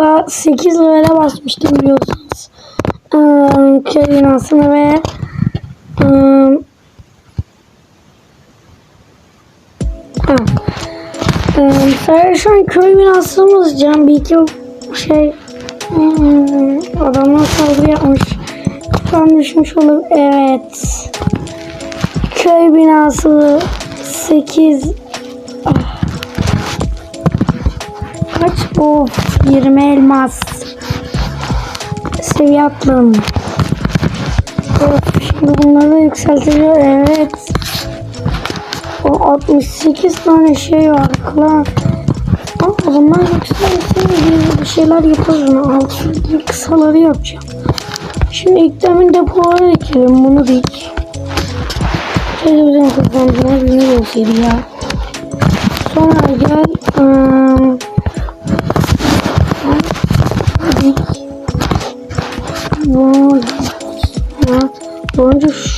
Hatta 8 liraya basmıştım biliyorsunuz. Ee, köy binasını ve. Ee, sadece şu an köy binası basacağım. Bir iki şey hmm, adamlar saldırı yapmış. Tam düşmüş olur. Evet. Köy binası 8 Kaç? Of 20 elmas. Seviye atladım. Of, şimdi bunları da. Evet. O 68 tane şey var. Klan. Ama zaman yükselsin bir şeyler yaparız. Altı kısaları yapacağım. Şimdi ilk demin depoları dikelim. Bunu dik. Televizyon kazandığını bilmiyor olsaydı ya. Sonra gel. ım,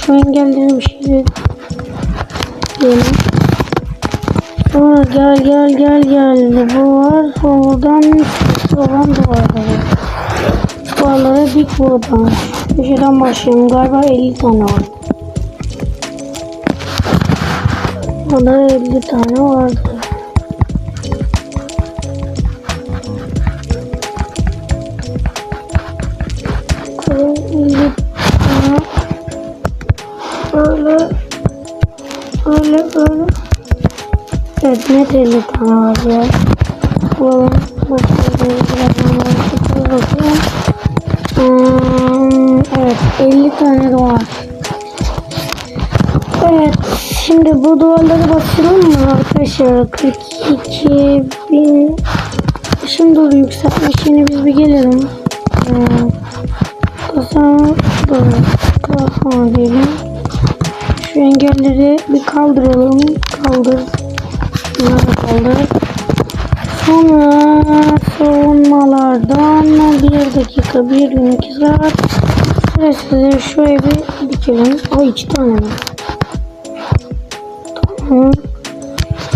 şu engelleri bir şey diyelim. Sonra gel gel gel gel. Bu var. Oradan olan var. Duvarlara dik buradan. Köşeden başlayalım. Galiba 50 tane var. Bana 50 tane vardı. Evet net 50 tane var ya. Bulalım. Bakalım. Bakalım. Hmm, evet 50 tane de var. Evet şimdi bu duvarları basalım mı arkadaşlar? 42 bin Şimdi doğru yükseltmiş yine biz bir gelelim. Hmm. Sonra doğru kalkma diyelim. Şu engelleri bir kaldıralım. Kaldır. Bunları kaldır. Sonra savunmalardan bir dakika bir gün iki saat süresiz şu evi dikelim. Ay iki tane mi? Tamam.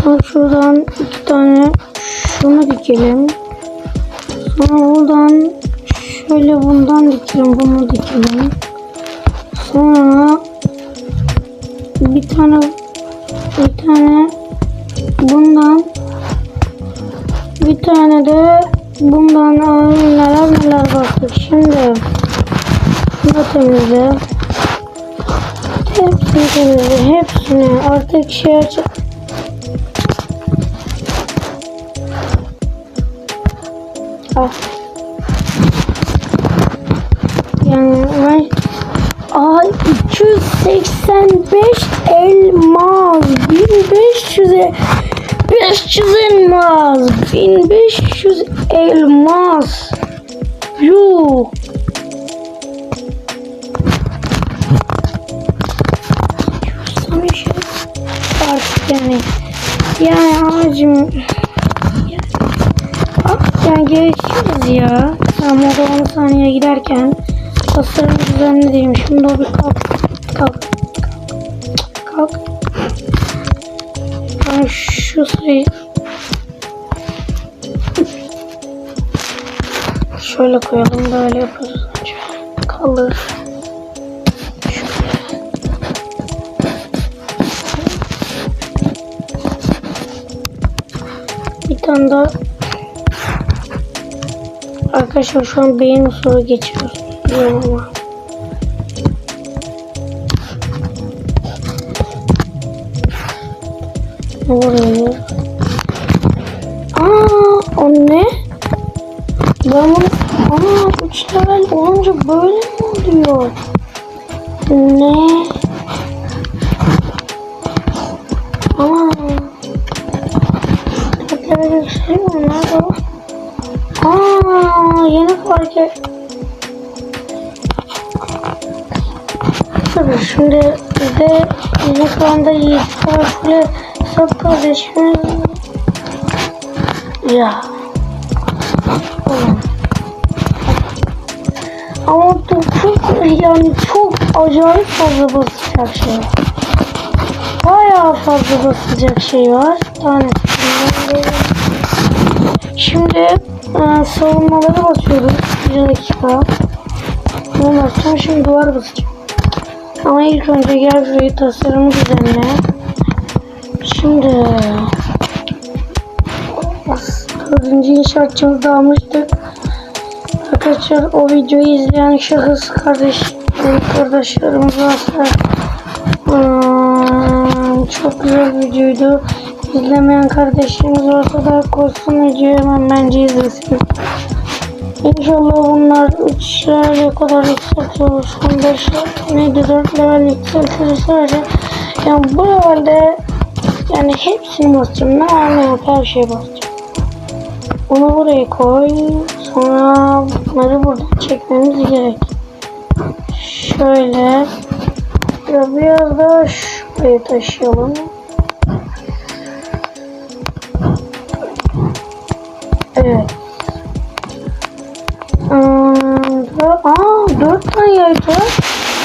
Sonra şuradan iki tane şunu dikelim. Sonra buradan şöyle bundan dikelim. Bunu dikelim. Sonra bir tane bir tane bundan bir tane de bundan neler neler baktık. Şimdi bunu temizle. Hepsini temizle. Hepsini. Artık şey. Ah. Yani ben Ay 285 elmas 1500'e 500 elmas. 1500 elmas. Yuh. Artık yani yani amacım yani geçiyoruz ya. Tamam o da 10 saniye giderken Tasarım düzenli değilmiş. Şimdi o bir kalk Kalk Kalk Kalk Şu sırayı Şöyle koyalım böyle yaparız önce. Kalır. Şöyle. Bir tane daha Arkadaşlar şu an beyin usulü geçiyoruz. Biliyorum ama. Oluyor? Aa, o ne? Ben bunu... Aa, 3 level olunca böyle mi oluyor? Ne? Aa. 4 level bir şey mi? Nerede o? Aa, yeni fark et. Tabii şimdi bize yeni planda Yiğit sat kardeşimiz ya. Ama çok yani çok acayip fazla basacak şey. Bayağı fazla basacak şey var. Tanesinden Şimdi e, savunmaları basıyoruz. Bir dakika. Bunu basacağım. Şimdi duvar basacağım. Ama ilk önce gel şurayı tasarımı düzenle. Şimdi dördüncü inşaatçımızı almıştık. Arkadaşlar o videoyu izleyen şahıs kardeş kardeşlerimiz varsa hmm, çok güzel videoydu. İzlemeyen kardeşlerimiz varsa da koşsun videoyu hemen bence izlesin. İnşallah bunlar 3 level kadar yükseltiyoruz. Son 5 neydi 4 level yükseltiriz sadece. Yani bu levelde yani hepsini basacağım. Ne var ne yok her şeye basacağım. Onu buraya koy. Sonra bunları buradan çekmemiz gerek. Şöyle. Ya biraz daha şuraya taşıyalım. Evet. Aa, dört tane yaydı.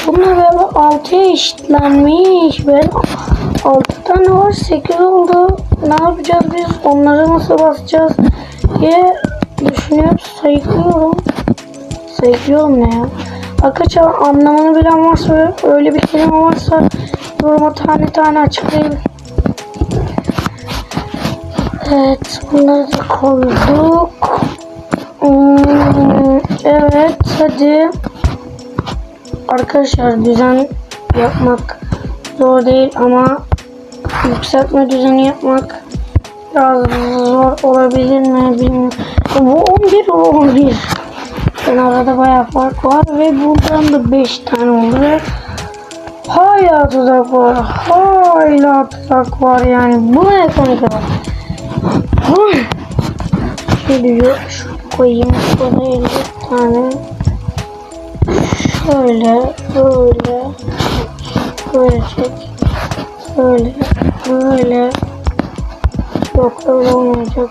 Bunlar böyle altıya eşitlenmiş. Ben altı tane var, sekiz oldu. Ne yapacağız biz? Onları nasıl basacağız diye düşünüyorum. Sayıklıyorum. Sayıklıyorum ne ya? Arkadaşlar anlamını bilen varsa öyle bir kelime varsa yoruma tane tane açıklayın. Evet, bunları da koyduk. Hmm, evet, hadi. Arkadaşlar düzen yapmak zor değil ama yükseltme düzeni yapmak biraz zor olabilir mi bilmiyorum. Bu 11 o 11. Yani arada bayağı fark var ve buradan da 5 tane oldu hala tuzak var. Hala tuzak var yani. Bu ne ekonomik var? Şöyle şu koyayım. Burada 50 tane. Şöyle, böyle, böyle çek. Böyle, böyle. Yok öyle olmayacak.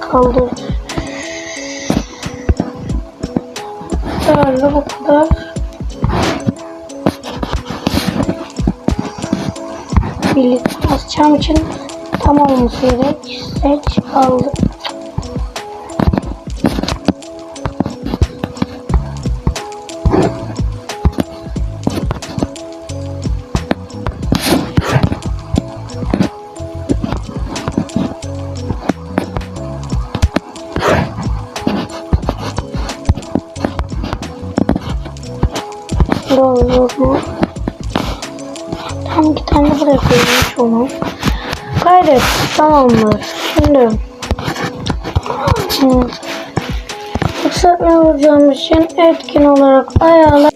Kaldır. Herhalde bu kadar. Birlikte basacağım için tam olması gerek. Seç kaldı. Doğru. Tam bir tane buraya koymuş onu. Gayret tamamdır. Şimdi hmm. yükseltme vuracağım için etkin olarak ayarla.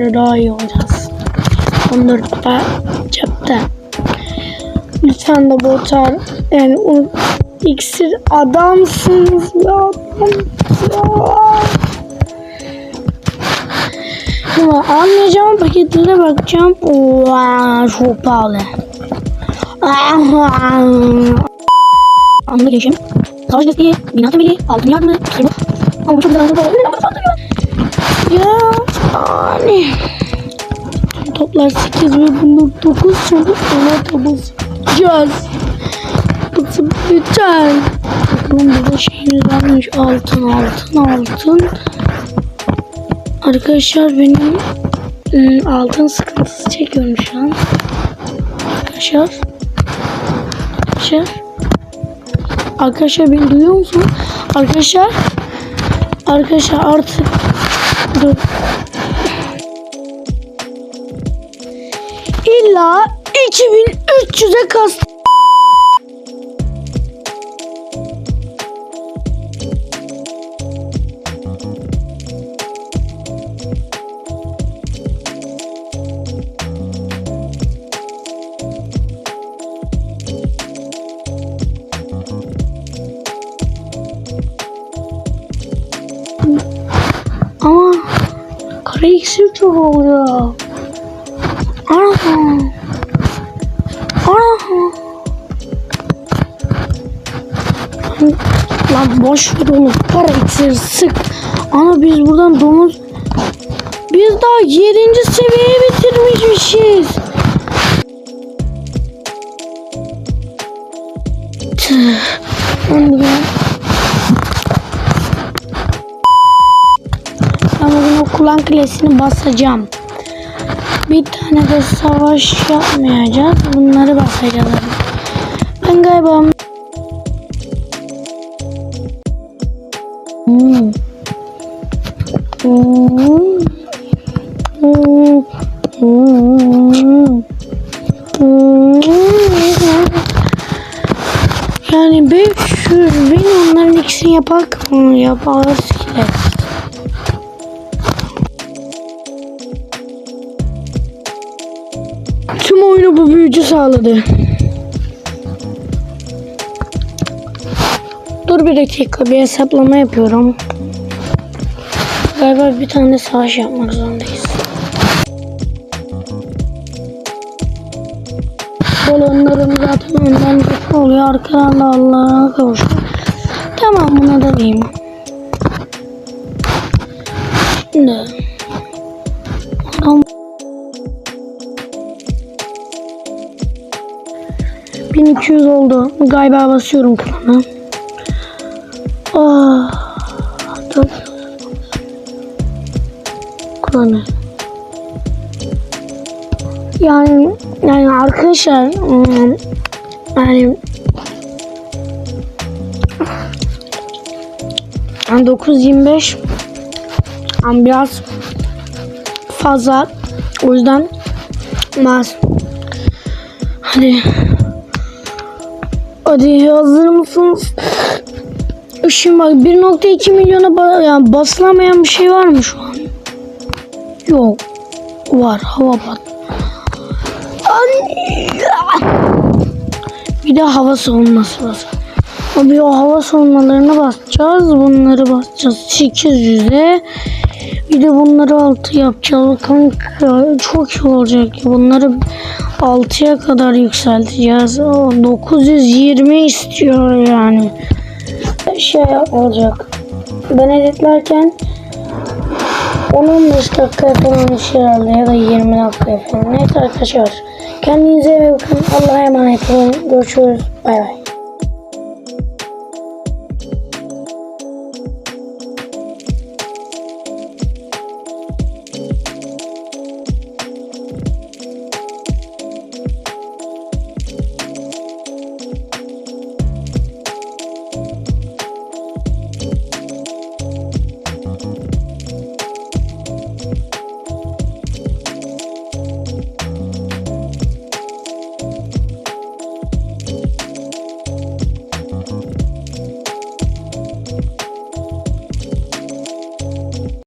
Herhalde daha iyi olacağız. 14 kupa cepte. Lütfen de botar. Yani o iksir adamsınız ya. Adamsınız. Ama almayacağım paketine bakacağım. Oha çok pahalı. Anlı geçim. Savaş desteği, bina temeli, altın yardımı, bu. Ama bu çok güzel Ya yani. Toplar 8 ve bunlar 9 sonra ona tabasacağız. Nasıl biter? Bakalım burada şeyimiz varmış. Altın, altın, altın. Arkadaşlar benim ım, altın sıkıntısı çekiyorum şu an. Arkadaşlar. Arkadaşlar. Arkadaşlar beni duyuyor musun? Arkadaşlar. Arkadaşlar artık. Dur. İlla 2300'e kastım. Ama kara iksir çok oluyor. Boş ver onu. Kara iksir sık. Ama biz buradan domuz... Biz daha 7. seviyeyi bitirmişmişiz. Ben bugün o kulağın kulesini basacağım. Bir tane de savaş yapmayacağız. Bunları basacağız. Ben galiba... Yani 500 bin onların ikisini yapak mı? Yaparız ki. Tüm oyunu bu büyücü sağladı. Dur bir dakika bir hesaplama yapıyorum. Galiba bir tane savaş yapmak zorundayız. Balonlarım zaten önden kötü oluyor. Arkadan da Allah'a kavuşuyor. Tamam buna da diyeyim. Şimdi. Adam 1200 oldu. Galiba basıyorum klana. Ah, Klanı. Yani yani arkadaşlar hmm, yani yani 925 yani biraz fazla o yüzden mas hadi Hadi hazır mısınız? Şimdi bak 1.2 milyona ba yani basılamayan bir şey var mı şu an? Yok. Var hava pat. Bir de hava savunması var. Abi o hava savunmalarına basacağız. Bunları basacağız 800'e. Bir de bunları 6 yapacağız. Kanka çok iyi olacak. Bunları 6'ya kadar yükselteceğiz. O 920 istiyor yani. Şey olacak. Ben editlerken 10-15 dakika falan herhalde ya da 20 dakika falan. Neyse arkadaşlar. Kendinize iyi bakın. Allah'a emanet olun. Görüşürüz. Bay bay.